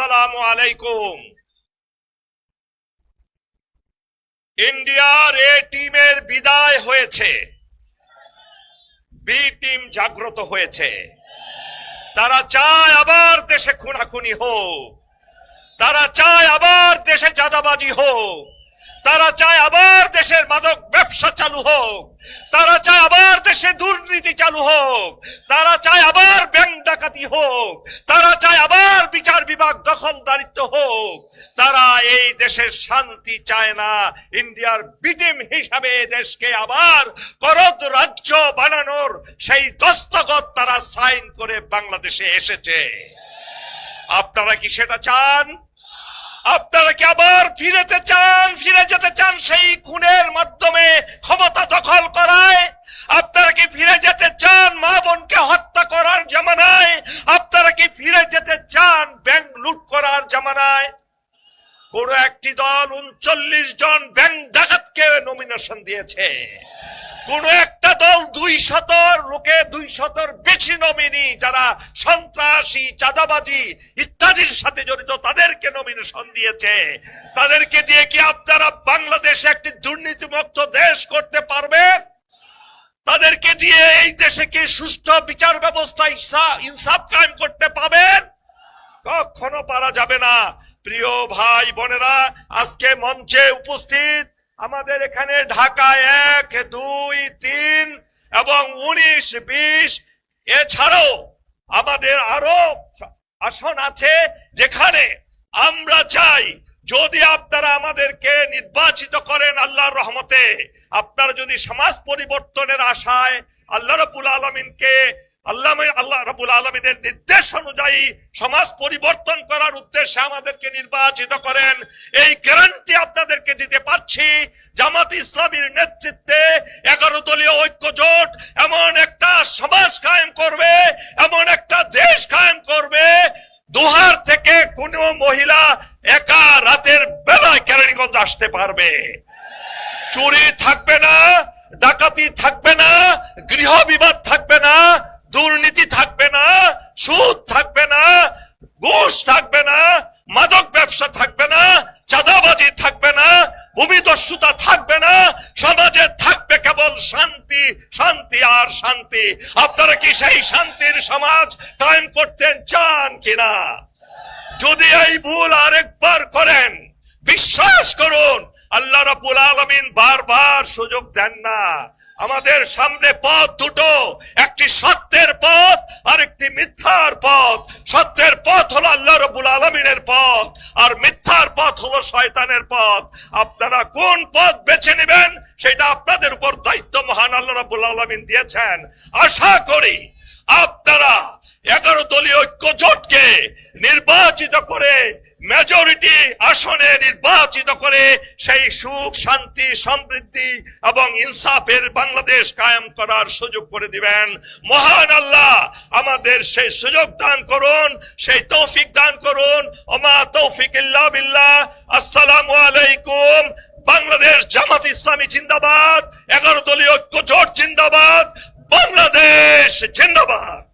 আসসালামু আলাইকুম। ইন্ডিয়ার এ টিমের বিদায় হয়েছে। বি টিম জাগ্রত হয়েছে। তারা চায় আবার দেশে খুনাখুনি হোক। তারা চায় আবার দেশে চাঁদাবাজি হোক। তারা চায় আবার দেশের মাদক ব্যবসা চালু হোক। তারা চায় আবার দেশে দুর্নীতি চালু হোক, তারা চায় আবার ব্যাংক ডাকাতি হোক, তারা চায় আবার বিচার বিভাগ দখলদারিত্ব হোক, তারা এই দেশের শান্তি চায় না। ইন্ডিয়ার বিটিম হিসাবে দেশকে আবার করদ রাজ্য বানানোর সেই দস্তগত তারা সাইন করে বাংলাদেশে এসেছে। আপনারা কি সেটা চান? আপনারা কি আবার ফিরেতে চান? ফিরে যেতে চান সেই খুনের মাধ্যমে ক্ষমতা দখল করায়? যেতে চান, মা বোনকে হত্যা করার জামানায়। আপনারা কি ফিরে যেতে চান ব্যাংক লুট করার জামানায়? কোন একটি দল উনচল্লিশ জন ব্যাংক ডাকাতকে নমিনেশন দিয়েছে। কোন একটা দল দুই শতর, লোকে দুই শতর বেশি নমিনি যারা সন্ত্রাসী, চাঁদাবাজি ইত্যাদির সাথে জড়িত, তাদেরকে নমিনেশন দিয়েছে। তাদেরকে দিয়ে কি আপনারা বাংলাদেশে একটি দুর্নীতিমুক্ত দেশ করতে পারবেন? দিয়ে এই দেশে কি সুষ্ঠু বিচার ব্যবস্থা, ইনসা- ইনসাফ কায়েম করতে পাবেন? কখনো পারা যাবে না। প্রিয় ভাই, বোনেরা, আজকে মঞ্চে উপস্থিত আমাদের এখানে ঢাকায় এক, দুই, তিন এবং উনিশ, বিশ, এছাড়াও আমাদের আরও আসন আছে যেখানে আমরা চাই যদি আপনারা আমাদেরকে নির্বাচিত করেন আল্লাহর রহমতে, আপনারা যদি সমাজ পরিবর্তনের আশায় আল্লাহ রবুল আলমিনকে আল্লাহ আল্লাহ রাবুল আলমিনের নির্দেশ অনুযায়ী সমাজ পরিবর্তন করার উদ্দেশ্যে আমাদেরকে নির্বাচিত করেন, এই গ্যারান্টি আপনাদেরকে দিতে পারছি, জামাত ইসলামীর নেতৃত্বে এগারো দলীয় ঐক্য জোট এমন একটা সমাজ কায়েম করবে এমন একটা দেশ কায়েম করবে দুহার থেকে কোন মহিলা একা রাতের কেরানীগঞ্জ আসতে পারবে। চুরি থাকবে না, ডাকাতি থাকবে না, গৃহ বিবাদ থাকবে না, দুর্নীতি থাকবে না, সুদ থাকবে না, ঘুষ থাকবে না, মাদক ব্যবসা থাকবে না, চাঁদাবাজি থাকবে না, ভূমিদস্যুতা থাকবে না, সমাজে থাকবে কেবল শান্তি শান্তি আর শান্তি। আপনারা কি সেই শান্তির সমাজ কায়েম করতে চান কিনা? যদি এই ভুল আরেকবার করেন বিশ্বাস করুন, আল্লাহ রাব্বুল আলমিন বারবার সুযোগ দেন না। আমাদের সামনে পথ দুটো, একটি সত্যের পথ আর একটি মিথ্যার পথ। সত্যের পথ হলো আল্লাহ রাব্বুল আলমিনের পথ, আর মিথ্যার পথ হলো শয়তানের পথ। আপনারা কোন পথ বেছে নেবেন, সেটা আপনাদের উপর দায়িত্ব মহান আল্লাহ রাব্বুল আলমিন দিয়েছেন। আশা করি আপনারা এগারো দলীয় ঐক্য জোটকে নির্বাচিত করে মেজরিটি আসনে নির্বাচিত করে সেই সুখ, শান্তি, সমৃদ্ধি এবং ইনসাফের বাংলাদেশ কায়েম করার সুযোগ করে দিবেন। মহান আল্লাহ, আমাদের সেই সুযোগ দান করুন, সেই তৌফিক দান করুন। ওমা তৌফিক ইল্লা বিল্লাহ। আসসালামু আলাইকুম। বাংলাদেশ জামাত ইসলামী জিন্দাবাদ। এগারো দলীয় ঐক্য জোট জিন্দাবাদ। বাংলাদেশ জিন্দাবাদ।